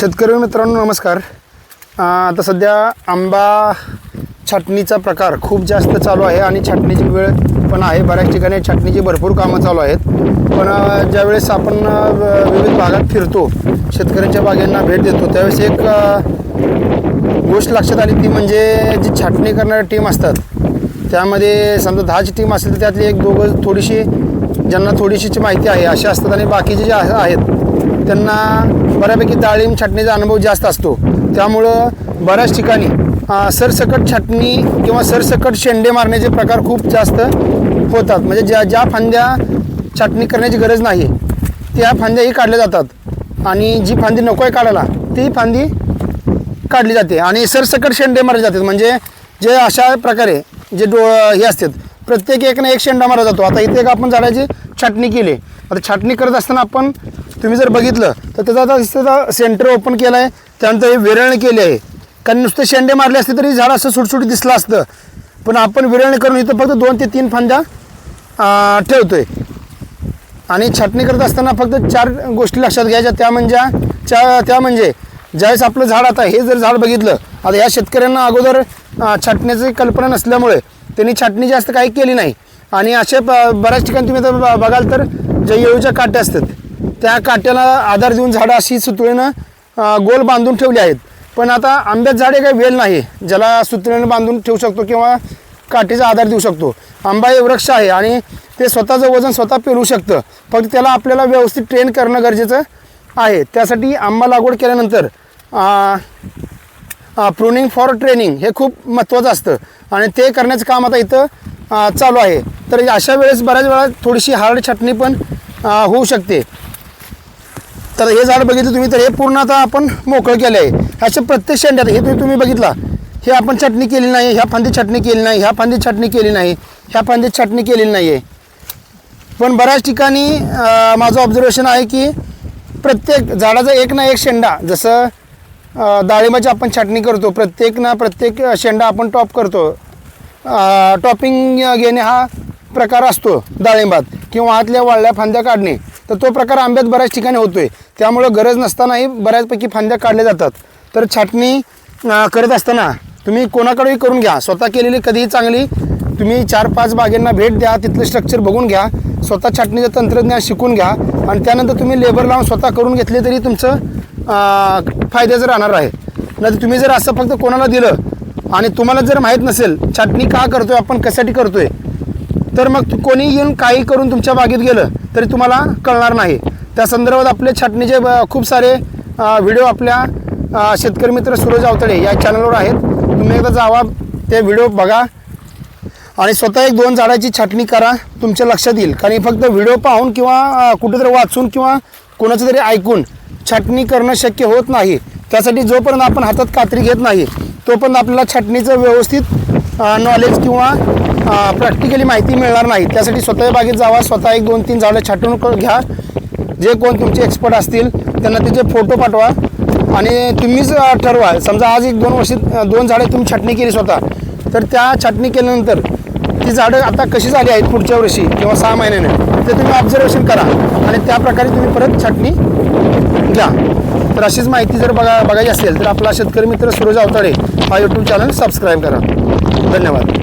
शेतकरी मित्रांनो नमस्कार. आता सध्या आंबा छाटणीचा प्रकार खूप जास्त चालू आहे आणि छाटणीची वेळ पण आहे. बऱ्याच ठिकाणी छाटणीची भरपूर कामं चालू आहेत. पण ज्यावेळेस आपण विविध भागात फिरतो शेतकऱ्यांच्या बागांना भेट देतो त्यावेळेस एक गोष्ट लक्षात आली ती म्हणजे जी छाटणी करणाऱ्या टीम असतात त्यामध्ये समजा दहाची टीम असेल तर त्यातली एक दोघं थोडीशी ज्यांना थोडीशीची माहिती आहे असे असतात आणि बाकीचे जे आहेत त्यांना बऱ्यापैकी डाळिंब छाटणीचा अनुभव जास्त असतो. त्यामुळं बऱ्याच ठिकाणी सरसकट छाटणी किंवा सरसकट शेंडे मारण्याचे प्रकार खूप जास्त होतात. म्हणजे ज्या ज्या फांद्या छाटणी करण्याची गरज नाही त्या फांद्याही काढल्या जातात. आणि जी फांदी नको आहे काढायला ती फांदी काढली जाते. आणि सरसकट शेंडे मारले जातात. म्हणजे जे अशा प्रकारे जे डो हे असतात प्रत्येक एक ना एक शेंडा मारला जातो. आता इथे एक आपण झाडाची छाटणी केली. आता छाटणी करत असताना आपण तुम्ही जर बघितलं तर त्याचा आता सेंटर ओपन केलं आहे त्यानंतर हे विरळण केले आहे. कारण नुसते शेंडे मारले असते तरी झाड असं सुटसुट दिसलं असतं. पण आपण विरळण करून इथं फक्त दोन ते तीन फांद्या ठेवतो आहे आणि छाटणी करत असताना फक्त चार गोष्टी लक्षात घ्यायच्या. त्या म्हणजे च्या त्या म्हणजे ज्यावेळेस आपलं झाड आता हे जर झाड बघितलं आता या शेतकऱ्यांना अगोदर छाटण्याची कल्पना नसल्यामुळे त्यांनी छाटणी जास्त काही केली नाही. आणि असे ब- बऱ्याच ठिकाणी तुम्ही तर ब- बघाल तर ज्या येळूच्या काट्या असतात त्या काट्याला आधार देऊन झाडं अशी सुतळीनं गोल बांधून ठेवली आहेत. पण आता आंब्यात झाडे काही वेल नाही. ज्याला सुतळीनं बांधून ठेवू शकतो किंवा काठीचा आधार देऊ शकतो. आंबा हे वृक्ष आहे आणि ते स्वतःचं वजन स्वतः पेरू शकतं. फक्त त्याला आपल्याला व्यवस्थित ट्रेन करणं गरजेचं आहे. त्यासाठी आंबा लागवड केल्यानंतर प्रुनिंग फॉर ट्रेनिंग हे खूप महत्त्वाचं असतं. आणि ते करण्याचं काम आता इथं चालू आहे. तर अशा वेळेस बऱ्याच वेळा थोडीशी हार्ड छाटणी पण होऊ शकते. तर हे झाड बघितलं तुम्ही तर हे पूर्ण आता आपण मोकळं केलं आहे. अशा प्रत्येक शेंड्यात हे तुम्ही तुम्ही बघितला? हे आपण चटणी केली नाही ह्या फांदी चटणी केली नाही ह्या फांदी चटणी केली नाही ह्या फांदी चटणी केलेली नाही आहे पण बऱ्याच ठिकाणी माझं ऑब्झर्वेशन आहे की प्रत्येक झाडाचा एक ना एक शेंडा जसं डाळिंबाची आपण छाटणी करतो प्रत्येक ना प्रत्येक शेंडा आपण टॉप करतो. टॉपिंग घेणे हा प्रकार असतो डाळिंबात किंवा आतल्या वाळल्या फांद्या काढणे. तर तो प्रकार आंब्यात बऱ्याच ठिकाणी होतोय. त्यामुळं गरज नसतानाही बऱ्याचपैकी फांद्या काढल्या जातात. तर छाटणी करत असताना तुम्ही कोणाकडेही करून घ्या. स्वतः केलेली कधीही चांगली तुम्ही चार पाच बागेंना भेट द्या तिथलं स्ट्रक्चर बघून घ्या स्वतः छाटणीचं तंत्रज्ञान शिकून घ्या आणि त्यानंतर तुम्ही लेबर लावून स्वतः करून घेतले तरी तुमचं फायद्याचं राहणार आहे. नाही तुम्ही जर असं फक्त कोणाला दिलं आणि तुम्हाला जर माहीत नसेल छाटणी का करतोय आपण कशासाठी करतोय तर मग कोणी येऊन काही करून तुमच्या बागेत गेलं तरी तुम्हाला कळणार नाही. त्या संदर्भात आपले छाटणीचे ब- खूप सारे व्हिडिओ आपल्या शेतकरी मित्र सूरज आवतडे या चॅनलवर आहेत. तुम्ही एकदा जावा ते व्हिडिओ बघा आणि स्वतः एक दोन झाडाची छाटणी करा तुमच्या लक्षात येईल. कारण फक्त व्हिडिओ पाहून किंवा कुठेतरी वाचून किंवा कोणाचं तरी ऐकून छाटणी करणं शक्य होत नाही. त्यासाठी जोपर्यंत आपण हातात कात्री घेत नाही तोपर्यंत आपल्याला छाटणीचं व्यवस्थित नॉलेज किंवा प्रॅक्टिकली माहिती मिळणार नाही. त्यासाठी स्वतः बागेत जावा स्वतः एक दोन तीन झाडं छाटून घ्या. जे कोण तुमचे एक्सपर्ट असतील त्यांना त्याचे फोटो पाठवा आणि तुम्हीच ठरवा. समजा आज एक दोन वर्षी दोन झाडं तुम्ही छाटणी केली स्वतः तर त्या छाटणी केल्यानंतर ती झाडं आता कशी झाली आहेत पुढच्या वर्षी किंवा सहा महिन्याने ते तुम्ही ऑब्झर्वेशन करा आणि त्या प्रकारे तुम्ही परत छाटणी घ्या. तर अशीच माहिती जर बघा बघायची असेल तर आपला शेतकरी मित्र सूरज अवताडे हा यूट्यूब चॅनल सबस्क्राईब करा. धन्यवाद.